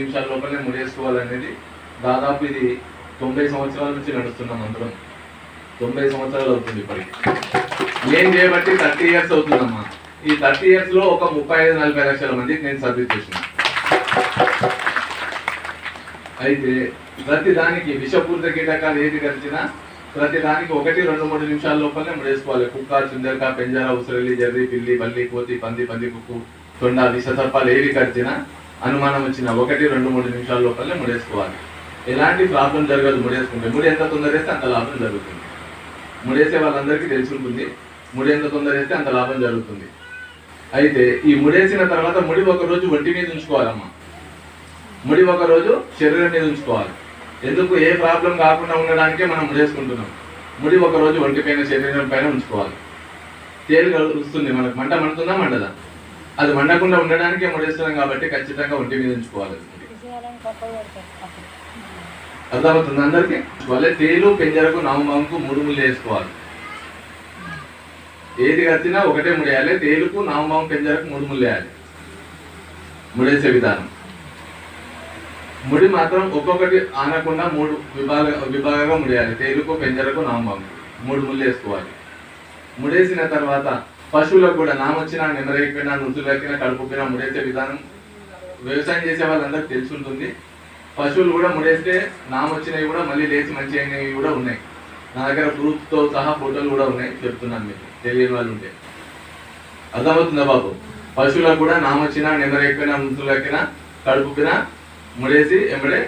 నిమిషాల లోపలనే ముడేసుకోవాలనేది దాదాపు ఇది తొంభై సంవత్సరాల నుంచి నడుస్తున్నాం అందరం తొంభై సంవత్సరాలు అవుతుంది ఇప్పటికి. ఏం చేయబట్టి థర్టీ ఇయర్స్ అవుతుందమ్మా. ఈ థర్టీ ఇయర్స్లో ఒక ముప్పై ఐదు నలభై లక్షల మందికి నేను సర్వీస్ చేసిన అయితే ప్రతి దానికి విషపూరిత కీటకాలు ఏది కలిసినా ప్రతి దానికి ఒకటి రెండు మూడు నిమిషాల లోపలనే ముడేసుకోవాలి కుక్క చుందరక పెంజర ఉసిరలి జర్రి పిల్లి బల్లి కోతి పంది పంది కుక్కు తొండ విష సర్పాలు ఏవి కలిసినా అనుమానం వచ్చిన ఒకటి రెండు మూడు నిమిషాల లోపలనే ముడేసుకోవాలి. ఎలాంటి ప్రాబ్లం జరగదు ముడేసుకుంటే. ముడి ఎంత తొందర వేస్తే అంత లాభం జరుగుతుంది. ముడేసే వాళ్ళందరికీ తెలిసి ఉంటుంది ముడి ఎంత తొందర వేస్తే అంత లాభం జరుగుతుంది. అయితే ఈ ముడేసిన తర్వాత ముడి ఒక రోజు ఒంటి మీద ఉంచుకోవాలమ్మా. ముడి ఒకరోజు శరీరం మీద ఉంచుకోవాలి. ఎందుకు? ఏ ప్రాబ్లం కాకుండా ఉండడానికే మనం ముడేసుకుంటున్నాం. ముడి ఒక రోజు ఒంటి పైన శరీరం పైన ఉంచుకోవాలి. తేలిక వస్తుంది మనకు. మంట మండుతుందా? మండదా? అది మండకుండా ఉండడానికే ముడేస్తున్నాం కాబట్టి ఖచ్చితంగా ఒంటి మీద ఉంచుకోవాలి అది అర్థమవుతుంది అందరికి? వాళ్ళే తేలు పెంజరకు నవమంకు మూడు ముళ్ళు వేసుకోవాలి. ఏది కత్తినా ఒకటే ముడేయాలి తేలుకు నవమం పెంజరకు మూడు ముళ్ళు వేయాలి. ముడేసే విధానం. ముడి మాత్రం ఒక్కొక్కటి ఆనకుండా మూడు విభాగ విభాగంగా ముడేయాలి. తేలుకు పెంజరకు నవమం మూడు ముళ్ళు వేసుకోవాలి. ముడేసిన తర్వాత పశువులకు కూడా నామొచ్చిన నెమరేకపోయినా నుసులెక్కిన కడుపుకినా ముడేసే విధానం వ్యవసాయం చేసే వాళ్ళందరికీ తెలిసి ఉంటుంది పశువులు కూడా ముడేస్తే నామొచ్చినవి కూడా మళ్ళీ లేచి మంచి అయినవి కూడా ఉన్నాయి. నా దగ్గర ప్రూఫ్తో సహా ఫోటోలు కూడా ఉన్నాయి చెప్తున్నాను మీకు తెలియని వాళ్ళు ఉంటే. అర్థమవుతుందా బాబు? పశువులకు కూడా నామొచ్చినా నెమరెక్కినా నుసులెక్కినా కడుపుకినా ముడేసి ఎంబడే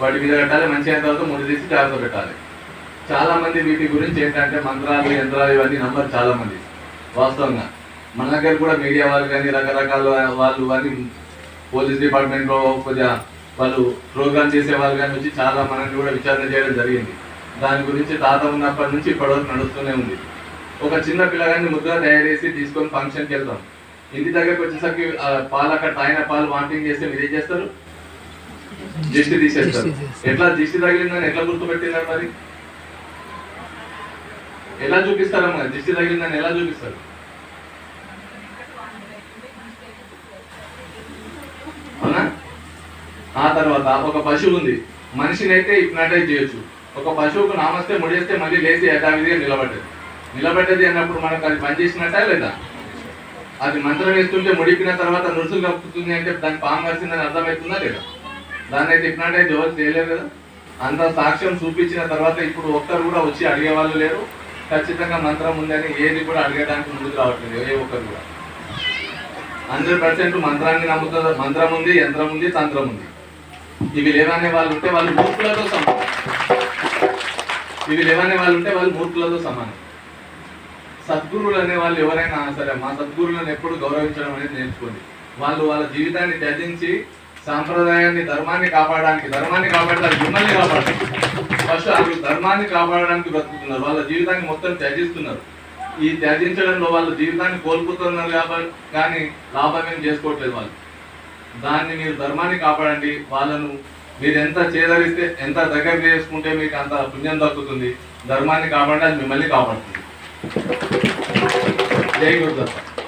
వాటి మీద కట్టాలి మంచి అయిన తర్వాత ముడి తీసి జాగ్రత్త పెట్టాలి. చాలా మంది వీటి గురించి ఏంటంటే మంత్రాలు యంత్రాలు ఇవన్నీ నమ్మరు చాలా మంది వాస్తవంగా. మన దగ్గర కూడా మీడియా వాళ్ళు కానీ రకరకాల వాళ్ళు కానీ పోలీస్ డిపార్ట్మెంట్లో కొద్దిగా వాళ్ళు ప్రోగ్రామ్ చేసే వాళ్ళు కానీ వచ్చి చాలా మనల్ని కూడా విచారణ చేయడం జరిగింది. దాని గురించి తాత ఉన్నప్పటి నుంచి ఇప్పటివరకు నడుస్తూనే ఉంది. ఒక చిన్న పిల్లగాన్ని తయారు చేసి తీసుకొని ఫంక్షన్కి వెళ్తాం. ఇంటి దగ్గరకు వచ్చేసరికి పాలు అక్కడ తాగిన పాలు వాంటింగ్ చేస్తే మీరు ఏం చేస్తారు? దిష్టి తీసేస్తారు. ఎట్లా దిష్టి తగిలిందని ఎట్లా గుర్తుపెట్టినారు మరి? ఎలా చూపిస్తారమ్మా దిష్టి తగిలిందని ఎలా చూపిస్తారు? అవునా? ఆ తర్వాత ఒక పశువు ఉంది. మనిషిని అయితే హిప్నాటైజ్ చేయొచ్చు. ఒక పశువుకు నామస్తే ముడిస్తే మళ్ళీ లేచి యథావిధిగా నిలబడ్డది. నిలబడ్డది అన్నప్పుడు మనకు అది పనిచేసినట్టా లేదా? అది మంత్రం వేస్తుంటే ముడిపిన తర్వాత నృసులు కప్పుతుంది అంటే దాని పాము కలిసిందని అర్థమవుతుందా లేదా? దాన్ని అయితే హిప్నాటైజ్ ఎవరు చేయలేదు కదా? అంత సాక్ష్యం చూపించిన తర్వాత ఇప్పుడు ఒక్కరు కూడా వచ్చి అడిగే వాళ్ళు లేరు. ఖచ్చితంగా మంత్రం ఉందని ఏది కూడా అడగడానికి ముందుకు రావట్లేదు ఏ ఒక్కరు కూడా. హండ్రెడ్ పర్సెంట్ మంత్రాన్ని నమ్ముతారు మంత్రం ఉంది యంత్రం ఉంది తంత్రం ఉంది. ఇవి లేవనే వాళ్ళు ఉంటే వాళ్ళు మూర్ఖులతో సమానం. ఇవి లేవనే వాళ్ళు ఉంటే వాళ్ళు మూర్ఖులతో సమానం. సద్గురువులు అనే వాళ్ళు ఎవరైనా సరే మా సద్గురువులను ఎప్పుడు గౌరవించడం అనేది నేర్చుకోండి. వాళ్ళు వాళ్ళ జీవితాన్ని త్యజించి సాంప్రదాయాన్ని ధర్మాన్ని కాపాడడానికి ధర్మాన్ని కాపాడడానికి మిమ్మల్ని కాపాడడానికి. ఫస్ట్ వాళ్ళు ధర్మాన్ని కాపాడడానికి బ్రతుకుతున్నారు. వాళ్ళ జీవితాన్ని మొత్తం త్యజిస్తున్నారు. ఈ త్యజించడంలో వాళ్ళ జీవితాన్ని కోల్పోతున్నారు కాబట్టి కానీ లాభం ఏం చేసుకోవట్లేదు వాళ్ళు. దాన్ని మీరు ధర్మాన్ని కాపాడండి. వాళ్ళను మీరు ఎంత చేదరిస్తే ఎంత దగ్గర చేసుకుంటే మీకు అంత పుణ్యం దక్కుతుంది. ధర్మాన్ని కాపాడండి అది మిమ్మల్ని కాపాడుతుంది. జై గురుదత్త.